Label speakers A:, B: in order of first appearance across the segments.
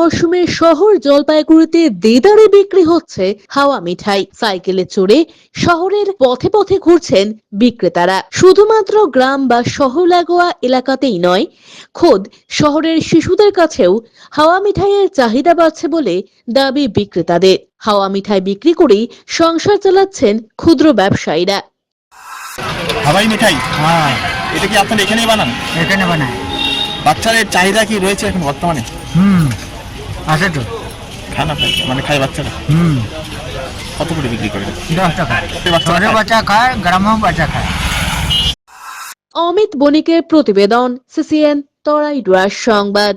A: মরশুমে শহর জলপাইগুড়িতে দেদারে বিক্রি হচ্ছে হাওয়া মিঠাই। সাইকেলে চড়ে শহরের পথে পথে ঘুরছেন বিক্রেতারা। শুধুমাত্র গ্রাম বা শহর লাগোয়া এলাকাতেই নয় খোদ শহরের শিশুদের কাছেও হাওয়া মিঠাইয়ের চাহিদা বাড়ছে বলে দাবি বিক্রেতাদের। হাওয়া মিঠাই বিক্রি করেই সংসার চালাচ্ছেন ক্ষুদ্র ব্যবসায়ীরা।
B: হাওয়াই মিঠাই?
C: হ্যাঁ।
B: এটা কি আপনারা এখানেই বানান?
C: এখানে বানায়
B: বাচ্চাদের চাহিদা কি রয়েছে এখন বর্তমানে?
C: হুম।
B: খান আপনার মানে খায় বাচ্চারা?
C: হুম।
B: কত করে বিক্রি করে?
C: দশ টাকা। শহরে বাচ্চা খায়। গ্রামেও বাচ্চা খায়।
A: অমিত বণিকের প্রতিবেদন সিসিএন তরাই ডুয়ার সংবাদ।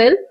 A: well